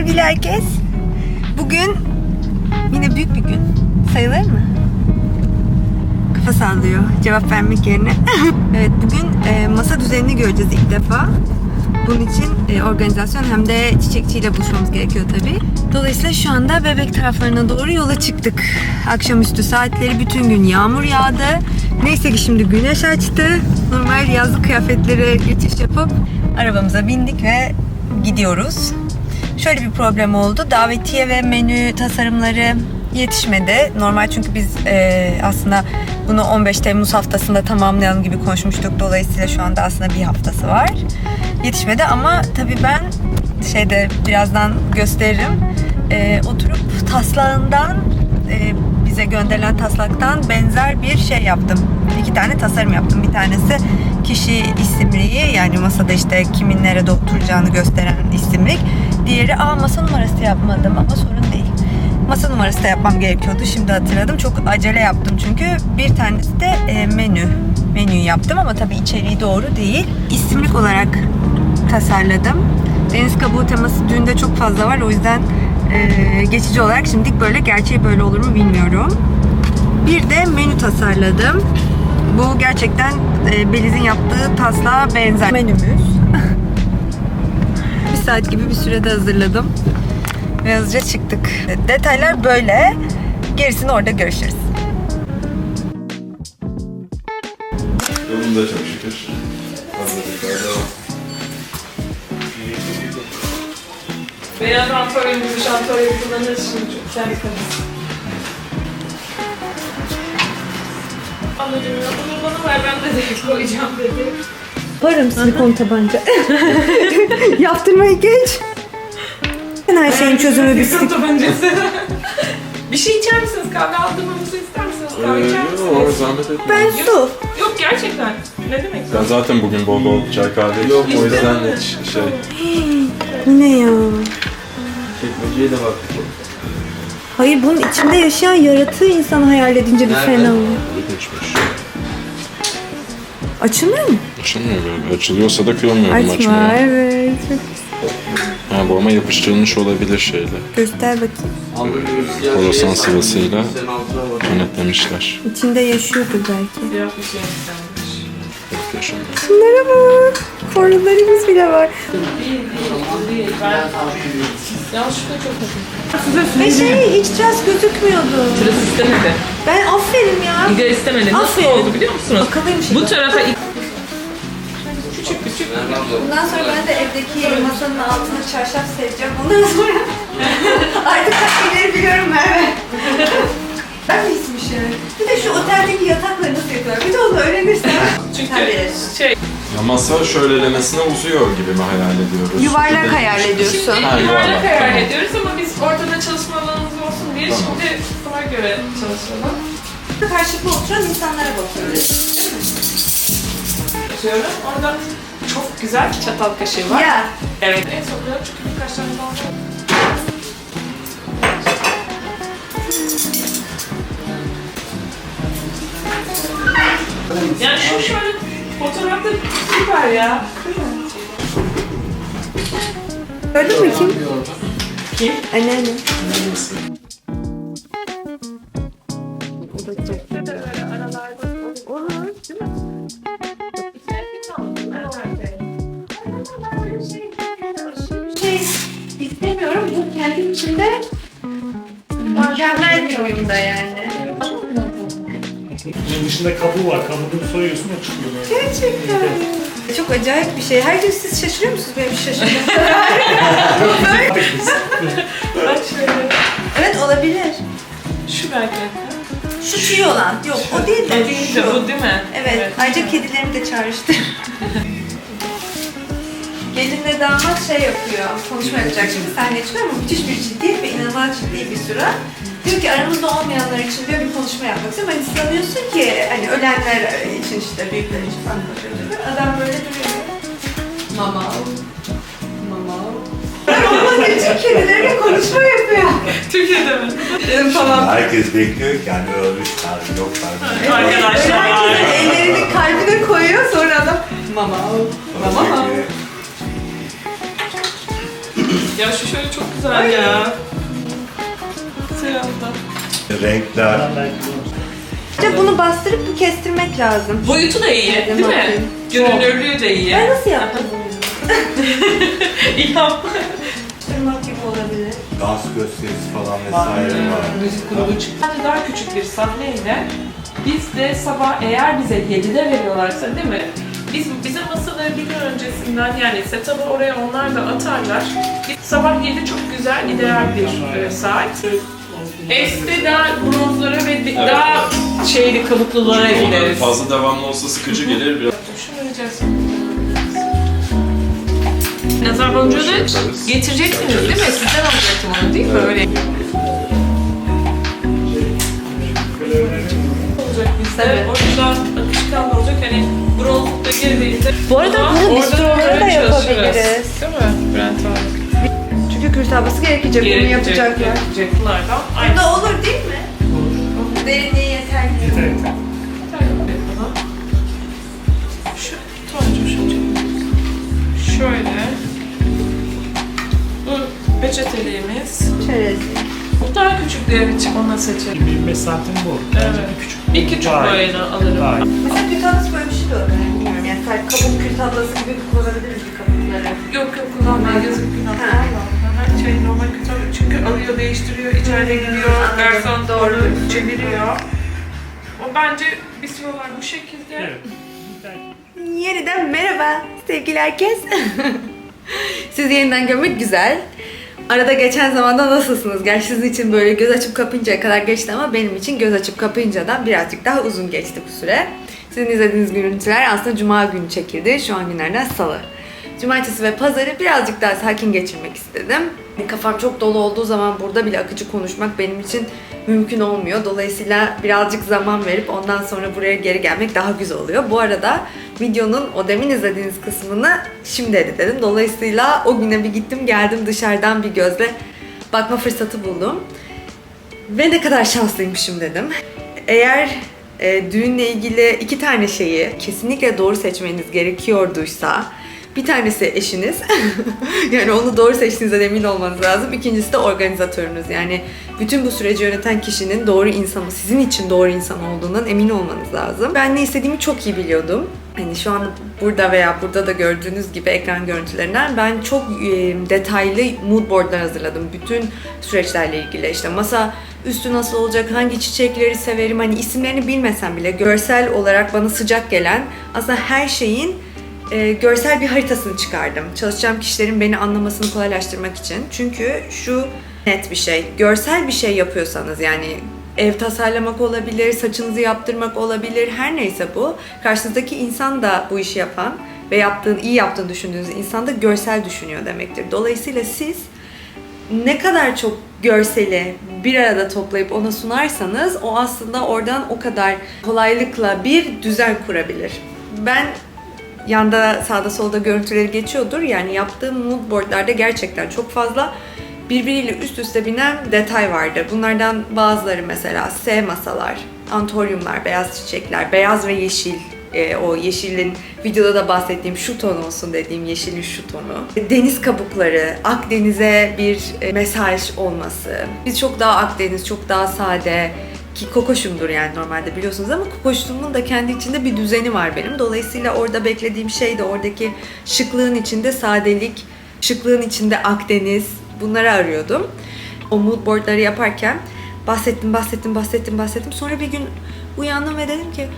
sevgili herkes. Bugün yine büyük bir gün. Sayılır mı? Kafa sallıyor cevap vermek yerine. evet bugün e, masa düzenini göreceğiz ilk defa. Bunun için e, organizasyon hem de çiçekçiyle buluşmamız gerekiyor tabii. Dolayısıyla şu anda bebek taraflarına doğru yola çıktık. Akşamüstü saatleri bütün gün yağmur yağdı. Neyse ki şimdi güneş açtı. Normal yazlık kıyafetlere geçiş yapıp arabamıza bindik ve gidiyoruz. Şöyle bir problem oldu. Davetiye ve menü tasarımları yetişmedi. Normal çünkü biz e, aslında bunu 15 Temmuz haftasında tamamlayalım gibi konuşmuştuk. Dolayısıyla şu anda aslında bir haftası var. Yetişmedi ama tabii ben şeyde birazdan gösteririm. E, oturup taslağından e, bize gönderilen taslaktan benzer bir şey yaptım. İki tane tasarım yaptım. Bir tanesi kişi isimliği yani masada işte kimin nerede oturacağını gösteren isimlik. Diğeri aa masa numarası yapmadım ama sorun değil. Masa numarası da yapmam gerekiyordu. Şimdi hatırladım. Çok acele yaptım çünkü. Bir tanesi de e, menü. Menüyü yaptım ama tabii içeriği doğru değil. İsimlik olarak tasarladım. Deniz kabuğu teması düğünde çok fazla var. O yüzden e, geçici olarak şimdilik böyle. Gerçeği böyle olur mu bilmiyorum. Bir de menü tasarladım. Bu gerçekten e, Beliz'in yaptığı taslağa benzer menümüz. Saat gibi bir sürede hazırladım. Ve hızlıca çıktık. Detaylar böyle. Gerisini orada görüşürüz. Yolunda çok şükür. Beyaz Antalya'yı, Antalya'yı kullanırız şimdi çok güzel bir kadın. Anacığım ya bunu bana ver ben de koyacağım dedi. Yaparım silikon tabanca. Yaptırmayı geç. Her şeyin çözümü bir Sıkıntı tabancası. bir şey içer misiniz? Kahve aldırmamızı ister misiniz? Kahve içer Ee, yok, misiniz? zahmet etme. Ben su. Yok gerçekten. Ne demek? Ben zaten bugün bol bol çay kahve yok. O yüzden hiç şey. Ne ya? Çekmeceye de bak. Hayır bunun içinde yaşayan yaratığı insan hayal edince bir Nerede? fena oluyor. Açılmıyor mu? Açılmıyor galiba. Açılıyorsa da kıyamıyorum Açma açmaya. evet. Ha, bu ama yapıştırılmış olabilir şeyle. Göster bakayım. Sıvısıyla Sen altına bak. denetlemişler. İçinde yaşıyordur belki. Şey. Yok yaşamıyor. Şunlara bak. Korularımız bile var. Ve şey hiç ters gözükmüyordu. Şurası istemedi. Ben aferin ya. İga istemedi. Nasıl Aferin. oldu biliyor musunuz? Akıllıymış Bu tarafa ilk... Bundan sonra ben de evdeki masanın altına çarşaf sereceğim. Ondan sonra artık taktikleri biliyorum Merve. Ben mi yani? Bir de şu oteldeki yatakları nasıl yapıyorlar? Bir de onu öğrenirsen. Çünkü şey... Ya masa şöylelemesine uzuyor gibi mi hayal ediyoruz? Yuvarlak Gibi. hayal ediyorsun. Şimdi Ha, yuvarlak yuvarlak, hayal tamam. ediyoruz ama biz ortada çalışma alanımız olsun diye Tamam. şimdi buna göre çalışalım. Karşılıklı oturan insanlara bakıyoruz. Atıyorum. Orada çok güzel çatal kaşığı var. Ya. Evet. En çünkü birkaç tane daha var. Yani şu şöyle fotoğrafta süper ya. Gördün mü kim? Kim? Anneanne. Mükemmel bir oyunda yani. Bunun dışında kabuğu var. Kabuğunu soyuyorsun o çıkıyor böyle. Gerçekten. Çok acayip bir şey. Her gün siz şaşırıyor musunuz benim şaşırdığım? Bak şöyle. evet olabilir. Şu belki. Şu tüy olan. Yok o değil de O değil de şu. bu değil mi? Evet. Ayrıca kedilerimi de çağrıştır. Gelinle damat şey yapıyor. Konuşma yapacak şimdi sahneye çıkıyor ama müthiş bir ciddiyet ve inanılmaz ciddi bir süre. Diyor ki aramızda olmayanlar için diyor bir konuşma yapmak istiyorum. Hani sanıyorsun ki hani ölenler için işte büyükler için falan konuşuyor. Adam böyle duruyor. Mama. Mama. Olmadığı için kedileriyle konuşma yapıyor. Türkiye'de mi? Dedim tamam. Herkes bekliyor ki yani ölmüş tarzı yok tarzı. Arkadaşlar. Herkesin ellerini kalbine koyuyor sonra adam mama. Mama. Belki Ya şu şöyle çok güzel ya. Güzel oldu. Renkler. İşte bunu bastırıp bu kestirmek lazım. Boyutu da iyi değil mi? bakayım. Görünürlüğü de iyi. Ben nasıl yaptım bunu? İlham. Tırnak gibi olabilir. Dans gösterisi falan vesaire var. Müzik grubu çıktı. Daha küçük bir sahneyle biz de sabah eğer bize 7'de veriyorlarsa değil mi? Biz bize masaları bir gün öncesinden yani setup'ı oraya onlar da atarlar. Sabah 7 çok güzel ideal bir e, saat. S'de daha bronzlara ve di- daha şeyli kabuklulara Onların gideriz. fazla devamlı olsa sıkıcı gelir biraz. Şunu vereceğiz. Nazar boncuğu da yaparız. getireceksiniz değil mi? Sizden alacaktım onu değil mi? Öyle Tabii. O yüzden akışkan olacak. Hani bronzlukta girdiğinde... Bu arada bunu orada bistrolara da yapabiliriz. Değil mi? Brent var. Çünkü kül tablası gerekecek, bunu yapacaklar. Gerekecek bunlardan. Aynı. Da olur değil mi? Derinliği yeter. Yeter yeter. Şu toncu şu Şöyle. Bu peçeteliğimiz. Çerezli. Bu daha küçük diye bir ona seçelim. 25 santim bu. Bence Evet. bir küçük. Bir küçük iyi. boyunu alırım. İyi. Mesela kül tablası böyle bir şey de olur. Yani bilmiyorum yani sadece kabuk kül tablası gibi kullanabiliriz bir kabukları. Yok yok kullanmaya yazık günah. Ha. Her şey normal kötü çünkü alıyor değiştiriyor içeride gidiyor Anladım, garson doğru. doğru çeviriyor. O bence bistrolar bu şekilde. Yeniden merhaba sevgili herkes. Sizi yeniden görmek güzel. Arada geçen zamanda nasılsınız? Gerçi sizin için böyle göz açıp kapayıncaya kadar geçti ama benim için göz açıp kapayıncadan birazcık daha uzun geçti bu süre. Sizin izlediğiniz görüntüler aslında cuma günü çekildi. Şu an günlerden salı. Cumartesi ve pazarı birazcık daha sakin geçirmek istedim. Kafam çok dolu olduğu zaman burada bile akıcı konuşmak benim için mümkün olmuyor. Dolayısıyla birazcık zaman verip ondan sonra buraya geri gelmek daha güzel oluyor. Bu arada videonun o demin izlediğiniz kısmını şimdi editledim. Dolayısıyla o güne bir gittim geldim dışarıdan bir gözle bakma fırsatı buldum. Ve ne kadar şanslıymışım dedim. Eğer e, düğünle ilgili iki tane şeyi kesinlikle doğru seçmeniz gerekiyorduysa bir tanesi eşiniz. yani onu doğru seçtiğinizden emin olmanız lazım. İkincisi de organizatörünüz. Yani bütün bu süreci yöneten kişinin doğru insanı, sizin için doğru insan olduğundan emin olmanız lazım. Ben ne istediğimi çok iyi biliyordum. Hani şu an burada veya burada da gördüğünüz gibi ekran görüntülerinden ben çok e, detaylı mood boardlar hazırladım. Bütün süreçlerle ilgili işte masa üstü nasıl olacak, hangi çiçekleri severim hani isimlerini bilmesem bile görsel olarak bana sıcak gelen aslında her şeyin e, görsel bir haritasını çıkardım. Çalışacağım kişilerin beni anlamasını kolaylaştırmak için. Çünkü şu net bir şey. Görsel bir şey yapıyorsanız yani ev tasarlamak olabilir, saçınızı yaptırmak olabilir, her neyse bu. Karşınızdaki insan da bu işi yapan ve yaptığın, iyi yaptığını düşündüğünüz insan da görsel düşünüyor demektir. Dolayısıyla siz ne kadar çok görseli bir arada toplayıp ona sunarsanız o aslında oradan o kadar kolaylıkla bir düzen kurabilir. Ben yanda sağda solda görüntüleri geçiyordur. Yani yaptığım mood boardlarda gerçekten çok fazla birbiriyle üst üste binen detay vardı. Bunlardan bazıları mesela S masalar, antoryumlar, beyaz çiçekler, beyaz ve yeşil e, o yeşilin videoda da bahsettiğim şu ton olsun dediğim yeşilin şu tonu. Deniz kabukları, Akdeniz'e bir e, mesaj olması. Biz çok daha Akdeniz, çok daha sade ki kokoşumdur yani normalde biliyorsunuz ama kokoşluğumun da kendi içinde bir düzeni var benim. Dolayısıyla orada beklediğim şey de oradaki şıklığın içinde sadelik, şıklığın içinde Akdeniz bunları arıyordum. O mood boardları yaparken bahsettim, bahsettim, bahsettim, bahsettim. Sonra bir gün uyandım ve dedim ki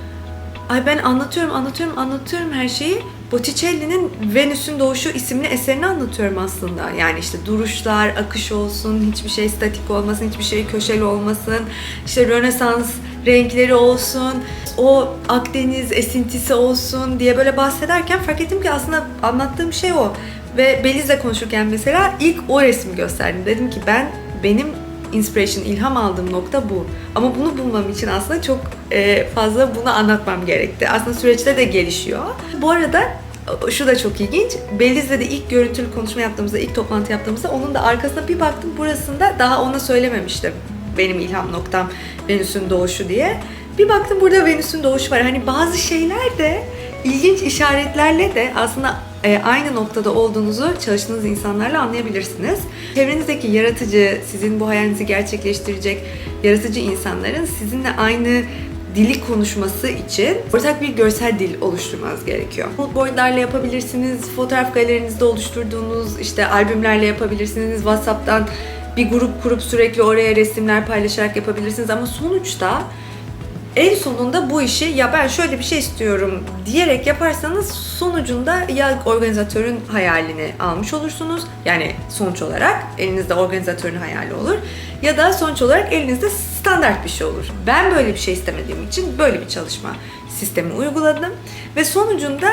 Ay ben anlatıyorum, anlatıyorum, anlatıyorum her şeyi. Botticelli'nin Venüs'ün Doğuşu isimli eserini anlatıyorum aslında. Yani işte duruşlar, akış olsun, hiçbir şey statik olmasın, hiçbir şey köşeli olmasın. İşte Rönesans renkleri olsun, o Akdeniz esintisi olsun diye böyle bahsederken fark ettim ki aslında anlattığım şey o. Ve Beliz'le konuşurken mesela ilk o resmi gösterdim. Dedim ki ben benim inspiration, ilham aldığım nokta bu. Ama bunu bulmam için aslında çok e, fazla bunu anlatmam gerekti. Aslında süreçte de gelişiyor. Bu arada şu da çok ilginç. Beliz'le de ilk görüntülü konuşma yaptığımızda, ilk toplantı yaptığımızda onun da arkasına bir baktım burasında daha ona söylememiştim. Benim ilham noktam Venüs'ün doğuşu diye. Bir baktım burada Venüs'ün doğuşu var. Hani bazı şeyler de ilginç işaretlerle de aslında e, aynı noktada olduğunuzu çalıştığınız insanlarla anlayabilirsiniz. Çevrenizdeki yaratıcı, sizin bu hayalinizi gerçekleştirecek yaratıcı insanların sizinle aynı dili konuşması için ortak bir görsel dil oluşturmanız gerekiyor. Moodboardlarla yapabilirsiniz, fotoğraf galerinizde oluşturduğunuz işte albümlerle yapabilirsiniz, WhatsApp'tan bir grup kurup sürekli oraya resimler paylaşarak yapabilirsiniz ama sonuçta en sonunda bu işi ya ben şöyle bir şey istiyorum diyerek yaparsanız sonucunda ya organizatörün hayalini almış olursunuz yani sonuç olarak elinizde organizatörün hayali olur ya da sonuç olarak elinizde standart bir şey olur. Ben böyle bir şey istemediğim için böyle bir çalışma sistemi uyguladım ve sonucunda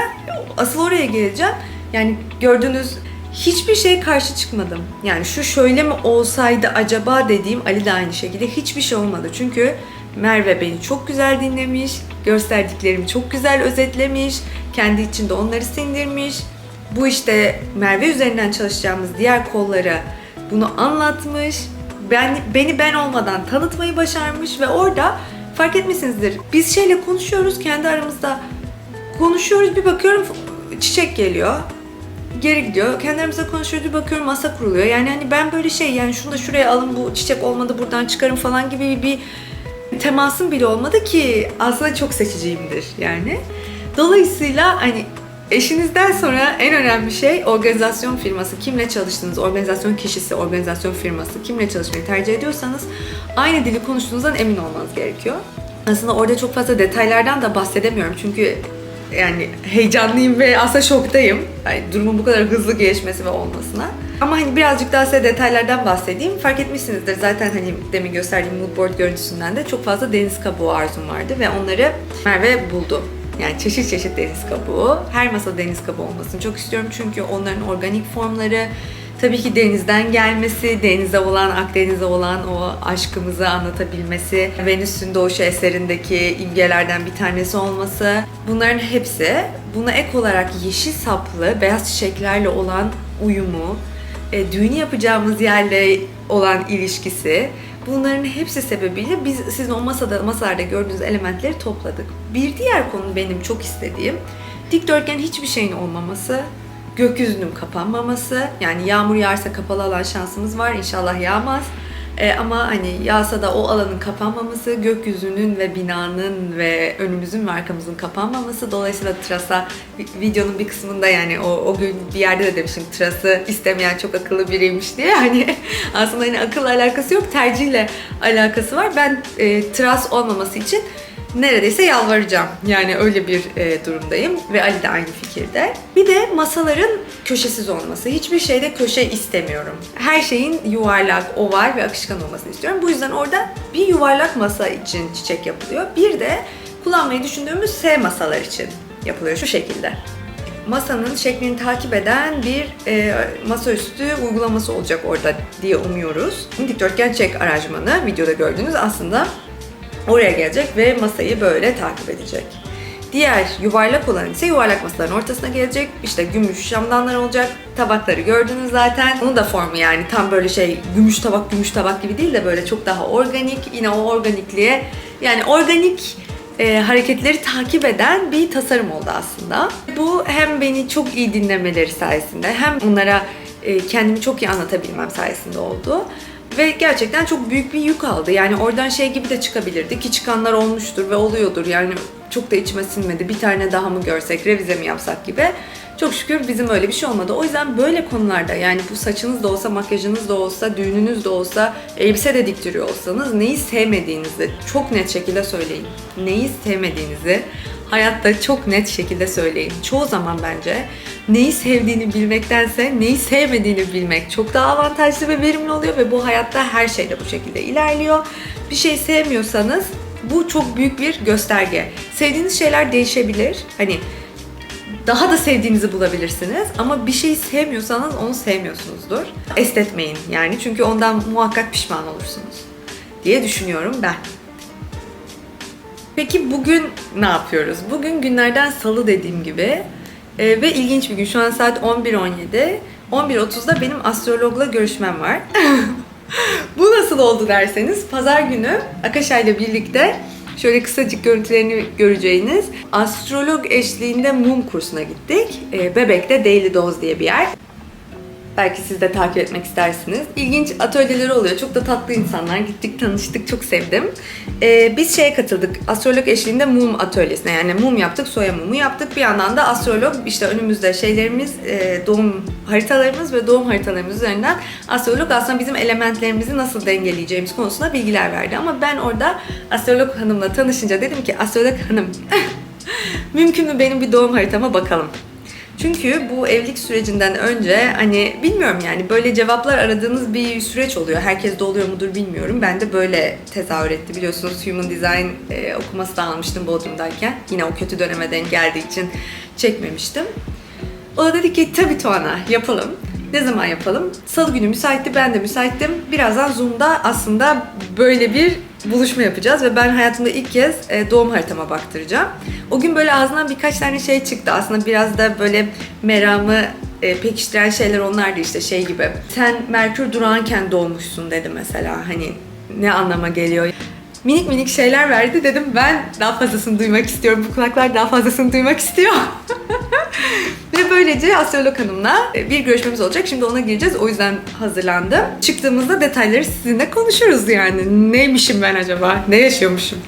asıl oraya geleceğim. Yani gördüğünüz hiçbir şey karşı çıkmadım. Yani şu şöyle mi olsaydı acaba dediğim Ali de aynı şekilde hiçbir şey olmadı. Çünkü Merve beni çok güzel dinlemiş, gösterdiklerimi çok güzel özetlemiş, kendi içinde onları sindirmiş. Bu işte Merve üzerinden çalışacağımız diğer kollara bunu anlatmış. Ben, beni ben olmadan tanıtmayı başarmış ve orada fark etmişsinizdir. Biz şeyle konuşuyoruz kendi aramızda. Konuşuyoruz bir bakıyorum çiçek geliyor geri gidiyor. Kendi aramızda konuşuyoruz bir bakıyorum masa kuruluyor. Yani hani ben böyle şey yani şunu da şuraya alın bu çiçek olmadı buradan çıkarın falan gibi bir temasım bile olmadı ki aslında çok seçiciyimdir yani. Dolayısıyla hani eşinizden sonra en önemli şey organizasyon firması. Kimle çalıştığınız, organizasyon kişisi, organizasyon firması, kimle çalışmayı tercih ediyorsanız aynı dili konuştuğunuzdan emin olmanız gerekiyor. Aslında orada çok fazla detaylardan da bahsedemiyorum çünkü yani heyecanlıyım ve aslında şoktayım. Yani durumun bu kadar hızlı gelişmesi ve olmasına. Ama hani birazcık daha size detaylardan bahsedeyim. Fark etmişsinizdir zaten hani demin gösterdiğim moodboard görüntüsünden de çok fazla deniz kabuğu arzum vardı ve onları Merve buldu. Yani çeşit çeşit deniz kabuğu. Her masa deniz kabuğu olmasını çok istiyorum çünkü onların organik formları, tabii ki denizden gelmesi, denize olan, Akdeniz'e olan o aşkımızı anlatabilmesi, Venüs'ün doğuşu eserindeki imgelerden bir tanesi olması. Bunların hepsi buna ek olarak yeşil saplı, beyaz çiçeklerle olan uyumu, e, düğünü yapacağımız yerle olan ilişkisi, bunların hepsi sebebiyle biz sizin o masada masalarda gördüğünüz elementleri topladık. Bir diğer konu benim çok istediğim dikdörtgen hiçbir şeyin olmaması, gökyüzünün kapanmaması. Yani yağmur yağarsa kapalı alan şansımız var. İnşallah yağmaz. E, ama hani yağsa da o alanın kapanmaması, gökyüzünün ve binanın ve önümüzün ve arkamızın kapanmaması. Dolayısıyla trasa vi- videonun bir kısmında yani o, o gün bir yerde de demişim trası istemeyen çok akıllı biriymiş diye. Hani aslında hani akılla alakası yok, tercihle alakası var. Ben e, tras olmaması için neredeyse yalvaracağım. Yani öyle bir e, durumdayım ve Ali de aynı fikirde. Bir de masaların köşesiz olması. Hiçbir şeyde köşe istemiyorum. Her şeyin yuvarlak, oval ve akışkan olmasını istiyorum. Bu yüzden orada bir yuvarlak masa için çiçek yapılıyor. Bir de kullanmayı düşündüğümüz S masalar için yapılıyor şu şekilde masanın şeklini takip eden bir e, masaüstü uygulaması olacak orada diye umuyoruz. Dikdörtgen çek aranjmanı videoda gördüğünüz aslında oraya gelecek ve masayı böyle takip edecek. Diğer yuvarlak olan ise yuvarlak masaların ortasına gelecek. İşte gümüş şamdanlar olacak. Tabakları gördünüz zaten. Onun da formu yani tam böyle şey gümüş tabak gümüş tabak gibi değil de böyle çok daha organik. Yine o organikliğe yani organik e, hareketleri takip eden bir tasarım oldu aslında. Bu hem beni çok iyi dinlemeleri sayesinde hem onlara e, kendimi çok iyi anlatabilmem sayesinde oldu. Ve gerçekten çok büyük bir yük aldı. Yani oradan şey gibi de çıkabilirdi ki çıkanlar olmuştur ve oluyordur. Yani çok da içime sinmedi. Bir tane daha mı görsek, revize mi yapsak gibi. Çok şükür bizim öyle bir şey olmadı. O yüzden böyle konularda yani bu saçınız da olsa, makyajınız da olsa, düğününüz de olsa, elbise de diktiriyor olsanız neyi sevmediğinizi çok net şekilde söyleyin. Neyi sevmediğinizi hayatta çok net şekilde söyleyin. Çoğu zaman bence neyi sevdiğini bilmektense neyi sevmediğini bilmek çok daha avantajlı ve verimli oluyor ve bu hayatta her şeyde bu şekilde ilerliyor. Bir şey sevmiyorsanız bu çok büyük bir gösterge. Sevdiğiniz şeyler değişebilir. Hani daha da sevdiğinizi bulabilirsiniz ama bir şeyi sevmiyorsanız onu sevmiyorsunuzdur. Estetmeyin yani çünkü ondan muhakkak pişman olursunuz diye düşünüyorum ben. Peki bugün ne yapıyoruz? Bugün günlerden salı dediğim gibi Ee, ve ilginç bir gün. Şu an saat 11.17. 11.30'da benim astrologla görüşmem var. Bu nasıl oldu derseniz pazar günü Akaşa ile birlikte Şöyle kısacık görüntülerini göreceğiniz astrolog eşliğinde mum kursuna gittik. Ee, Bebek'te Daily Dose diye bir yer. Belki siz de takip etmek istersiniz. İlginç atölyeleri oluyor. Çok da tatlı insanlar. Gittik, tanıştık. Çok sevdim. Ee, biz şeye katıldık. Astrolog eşliğinde mum atölyesine. Yani mum yaptık, soya mumu yaptık. Bir yandan da astrolog işte önümüzde şeylerimiz, e, doğum haritalarımız ve doğum haritalarımız üzerinden astrolog aslında bizim elementlerimizi nasıl dengeleyeceğimiz konusunda bilgiler verdi. Ama ben orada astrolog hanımla tanışınca dedim ki astrolog hanım mümkün mü benim bir doğum haritama bakalım. Çünkü bu evlilik sürecinden önce hani bilmiyorum yani böyle cevaplar aradığınız bir süreç oluyor. Herkes de oluyor mudur bilmiyorum. Ben de böyle tezahür etti biliyorsunuz Human Design e, okuması da almıştım Bodrum'dayken. Yine o kötü döneme denk geldiği için çekmemiştim. O da dedi ki tabii Tuana yapalım. Ne zaman yapalım? Salı günü müsaitti, ben de müsaittim. Birazdan Zoom'da aslında böyle bir buluşma yapacağız ve ben hayatımda ilk kez e, doğum haritama baktıracağım. O gün böyle ağzından birkaç tane şey çıktı. Aslında biraz da böyle meramı e, pekiştiren şeyler onlardı işte şey gibi. Sen Merkür durağanken doğmuşsun dedi mesela. Hani ne anlama geliyor? Minik minik şeyler verdi dedim ben daha fazlasını duymak istiyorum. Bu kulaklar daha fazlasını duymak istiyor. Ve böylece astrolog hanımla e, bir görüşmemiz olacak. Şimdi ona gireceğiz. O yüzden hazırlandım. Çıktığımızda detayları sizinle konuşuruz yani. Neymişim ben acaba? Ne yaşıyormuşum?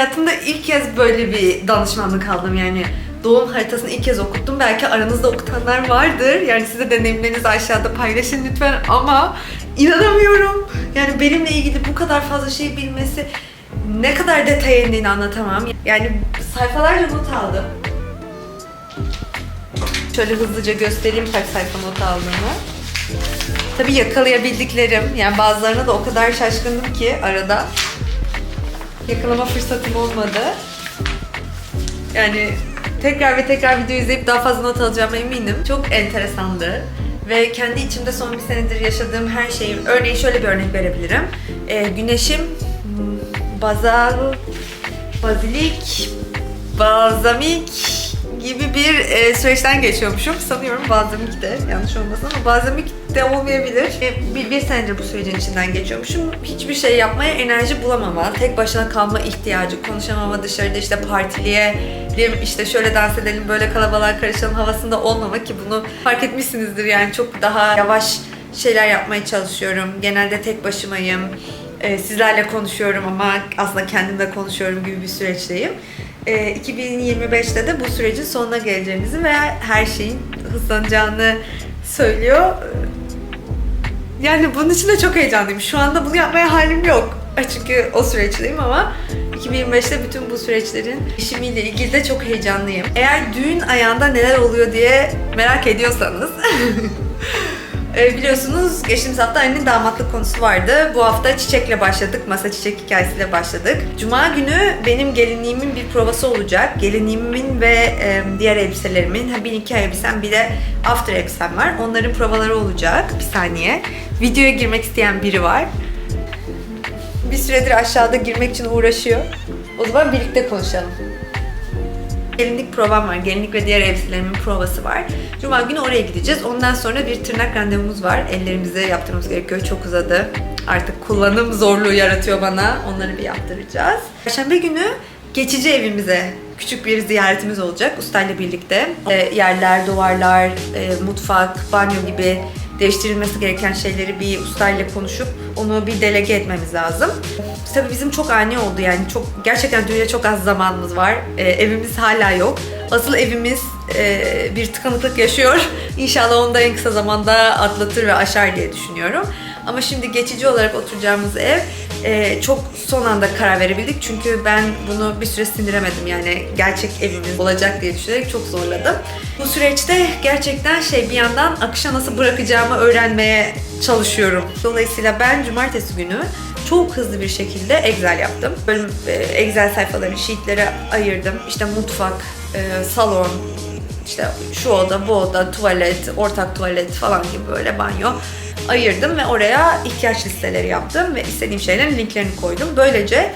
Hayatımda ilk kez böyle bir danışmanlık aldım yani. Doğum haritasını ilk kez okuttum. Belki aranızda okutanlar vardır. Yani size deneyimlerinizi aşağıda paylaşın lütfen ama inanamıyorum. Yani benimle ilgili bu kadar fazla şey bilmesi ne kadar detaya indiğini anlatamam. Yani sayfalarca not aldım. Şöyle hızlıca göstereyim kaç sayfa not aldığımı. Tabii yakalayabildiklerim, yani bazılarına da o kadar şaşkındım ki arada yakalama fırsatım olmadı. Yani tekrar ve tekrar video izleyip daha fazla not alacağıma eminim. Çok enteresandı. Ve kendi içimde son bir senedir yaşadığım her şeyi, örneğin şöyle bir örnek verebilirim. Ee, güneşim bazal, bazilik, balzamik gibi bir e, süreçten geçiyormuşum. Sanıyorum balzamik de yanlış olmasın ama balzamik de olmayabilir. E, bir, bir senedir bu sürecin içinden geçiyormuşum. Hiçbir şey yapmaya enerji bulamama, tek başına kalma ihtiyacı, konuşamama, dışarıda işte partileyelim, işte şöyle dans edelim, böyle kalabalığa karışalım havasında olmama ki bunu fark etmişsinizdir yani çok daha yavaş şeyler yapmaya çalışıyorum. Genelde tek başımayım. E, sizlerle konuşuyorum ama aslında kendimle konuşuyorum gibi bir süreçteyim. E, 2025'te de bu sürecin sonuna geleceğimizi ve her şeyin hızlanacağını söylüyor. Yani bunun için de çok heyecanlıyım. Şu anda bunu yapmaya halim yok. Çünkü o süreçteyim ama 2025'te bütün bu süreçlerin işimiyle ilgili de çok heyecanlıyım. Eğer düğün ayağında neler oluyor diye merak ediyorsanız E, biliyorsunuz geçtiğimiz hafta annenin damatlık konusu vardı. Bu hafta çiçekle başladık. Masa çiçek hikayesiyle başladık. Cuma günü benim gelinliğimin bir provası olacak. Gelinliğimin ve e, diğer elbiselerimin, bir iki elbisem bir de after elbisem var. Onların provaları olacak. Bir saniye. Videoya girmek isteyen biri var. Bir süredir aşağıda girmek için uğraşıyor. O zaman birlikte konuşalım. Gelinlik provam var. Gelinlik ve diğer elbiselerimin provası var. Cuma günü oraya gideceğiz. Ondan sonra bir tırnak randevumuz var. Ellerimize yaptırmamız gerekiyor. Çok uzadı. Artık kullanım zorluğu yaratıyor bana. Onları bir yaptıracağız. Perşembe günü geçici evimize küçük bir ziyaretimiz olacak ustayla birlikte. E, yerler, duvarlar, e, mutfak, banyo gibi değiştirilmesi gereken şeyleri bir ustayla konuşup onu bir delege etmemiz lazım. Tabii bizim çok ani oldu yani çok gerçekten düğüne çok az zamanımız var. Ee, evimiz hala yok. Asıl evimiz e, bir tıkanıklık yaşıyor. İnşallah onu da en kısa zamanda atlatır ve aşar diye düşünüyorum. Ama şimdi geçici olarak oturacağımız ev e, çok son anda karar verebildik. Çünkü ben bunu bir süre sindiremedim. Yani gerçek evimiz olacak diye düşünerek çok zorladım. Bu süreçte gerçekten şey bir yandan akışa nasıl bırakacağımı öğrenmeye çalışıyorum. Dolayısıyla ben cumartesi günü çok hızlı bir şekilde Excel yaptım. Bölüm e, Excel sayfalarını sheetlere ayırdım. İşte mutfak, e, salon, işte şu oda, bu oda, tuvalet, ortak tuvalet falan gibi böyle banyo ayırdım ve oraya ihtiyaç listeleri yaptım ve istediğim şeylerin linklerini koydum. Böylece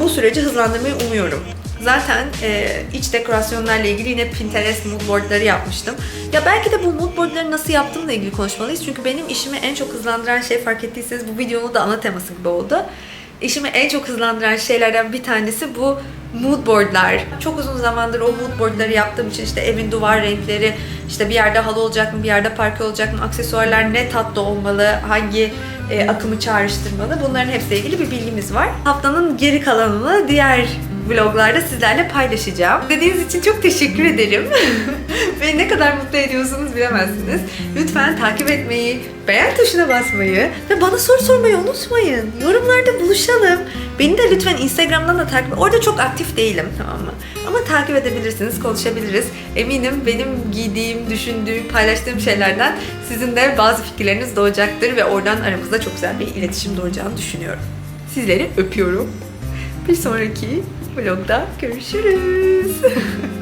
bu süreci hızlandırmayı umuyorum. Zaten e, iç dekorasyonlarla ilgili yine Pinterest mood boardları yapmıştım. Ya belki de bu mood boardları nasıl yaptığımla ilgili konuşmalıyız. Çünkü benim işimi en çok hızlandıran şey fark ettiyseniz bu videonun da ana teması gibi oldu. İşimi en çok hızlandıran şeylerden bir tanesi bu mood boardlar. Çok uzun zamandır o mood boardları yaptığım için işte evin duvar renkleri, işte bir yerde halı olacak mı, bir yerde parke olacak mı, aksesuarlar ne tatlı olmalı, hangi e, akımı çağrıştırmalı bunların hepsiyle ilgili bir bilgimiz var. Haftanın geri kalanını diğer vloglarda sizlerle paylaşacağım. Dediğiniz için çok teşekkür ederim. Beni ne kadar mutlu ediyorsunuz bilemezsiniz. Lütfen takip etmeyi, beğen tuşuna basmayı ve bana soru sormayı unutmayın. Yorumlarda buluşalım. Beni de lütfen Instagram'dan da takip Orada çok aktif değilim tamam mı? Ama takip edebilirsiniz, konuşabiliriz. Eminim benim giydiğim, düşündüğüm, paylaştığım şeylerden sizin de bazı fikirleriniz doğacaktır ve oradan aramızda çok güzel bir iletişim doğacağını düşünüyorum. Sizleri öpüyorum. Bir sonraki vlogda görüşürüz.